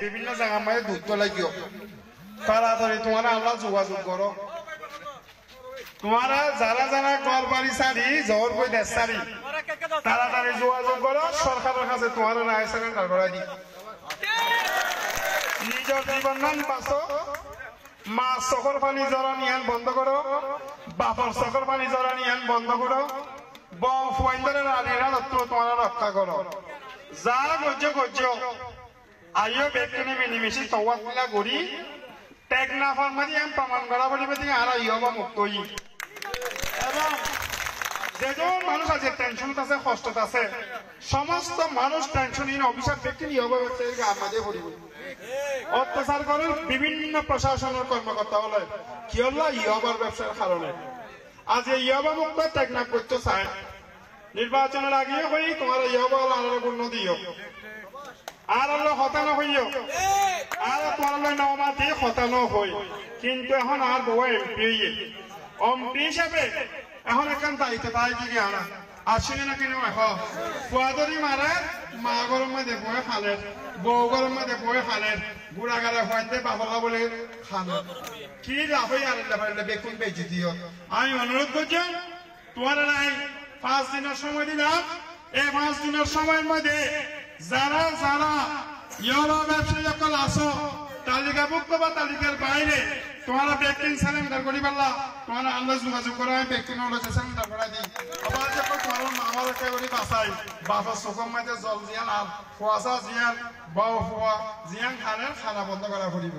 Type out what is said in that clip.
বিভিন্ন জায়গা মাঝে ধরতে লাগিও তাড়াতাড়ি তোমরা আমরা যোগাযোগ করো তোমরা যারা যারা ঘর বাড়ি সারি জোর বই দেশ সারি তাড়াতাড়ি যোগাযোগ করো সরকারের কাছে তোমার রায় সেকেন্ডার করা দি নিজের জীবন নাম বাঁচো মা চকর পানি জরা নিয়ান বন্ধ করো বাপর চকর পানি জরা নিয়ান বন্ধ করো ফুয়াইন্দরের আলিরা দত্ত তোমার রক্ষা করো যা গজ্য গজ্য। আইও ব্যক্তিনি মিনিমিশি তওয়াত মিলা গড়ি টেক না ফরমাদি আম প্রমাণ করা বলিবে দিকে আর ইয় বা মুক্ত এবং যেজন মানুষ আছে টেনশন আছে, কষ্ট আছে। সমস্ত মানুষ টেনশনহীন অভিশাপ ব্যক্তি নিয়ে আমাদের পড়িব অত্যাচার করেন বিভিন্ন প্রশাসনের কর্মকর্তা হলে কি হল ইহবার ব্যবসার কারণে আজ এই ইহবা মুক্ত টেকনাফ করতে চায় নির্বাচনের আগে হই তোমার ইহবা আলাদা পূর্ণ দিও। আর হলো হতানো হইও। আর তোমার নমাতি হতানো হই। কিন্তু এখন আর বউ এমপি হইয়ে। এমপি হিসাবে এখন এখন দায়িত্ব তাই কি আনা আসলে না কেন এখন ফুয়াদরি মারে, মা গরম বয়ে খালে বউ গরম বয়ে খালে বুড়া গাড়া হইতে বাবলা বলে খান কি লাভই আর বেকুন বেজি দিও। আমি অনুরোধ করছি, তোমার নাই পাঁচ দিনের সময় দিলাম। এই পাঁচ দিনের সময়ের মধ্যে যারা যারা ইয়বা ব্যবসায়ী সকল আসো তালিকাভুক্ত বা তালিকার বাইরে তোমার ব্যক্তি স্যালেন্ডার করি পারলা তোমার আল্লাহ যোগাযোগ করা হয় ব্যক্তি নলেজে স্যালেন্ডার করা দিই। আবার যখন তোমার মামার বাবার চোখের মাঝে জল জিয়ান আর ফুয়াশা জিয়ান বাউ ফুয়া খানের খানা বন্ধ করা করিব